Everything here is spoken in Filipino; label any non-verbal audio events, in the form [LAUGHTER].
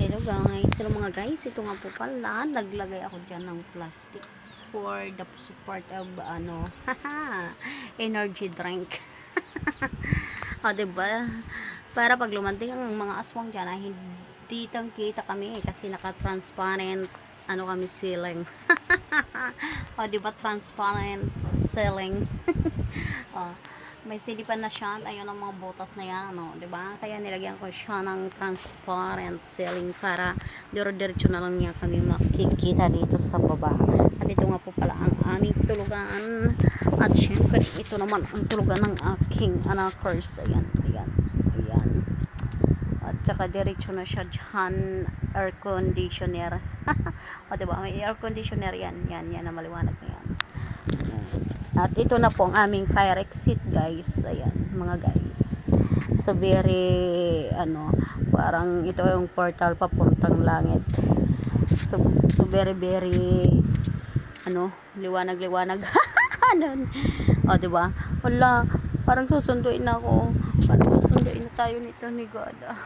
Hello guys. Hello mga guys. Ito nga po pala. Naglagay ako dyan ng plastic for the support of ano, [LAUGHS] energy drink. [LAUGHS] o, diba? Para pag lumanting ang mga aswang dyan, ay hindi tang kita kami kasi naka-transparent ano kami ceiling. [LAUGHS] o, diba? Transparent ceiling. o, may silipan na siya. Ayun ang mga butas na yan, no? 'di ba? Kaya nilagyan ko siya ng transparent ceiling para dire-diretso na lang niya kami makikita dito sa baba. At ito nga po pala ang aming tulugan. At syempre, ito naman ang tulugan ng aking anakers. Ayan, ayan, ayan. At saka diretso na siya dyan, air conditioner. [LAUGHS] o, diba? May air conditioner yan. Yan, yan na maliwanag na yan. At ito na po ang aming fire exit, guys. Ayan, mga guys. So, very, ano, parang ito yung portal papuntang langit. So, so very, very, ano, liwanag-liwanag. [LAUGHS] ano, o, diba? Wala, parang susunduin ako. Parang susunduin tayo nito ni God. ah.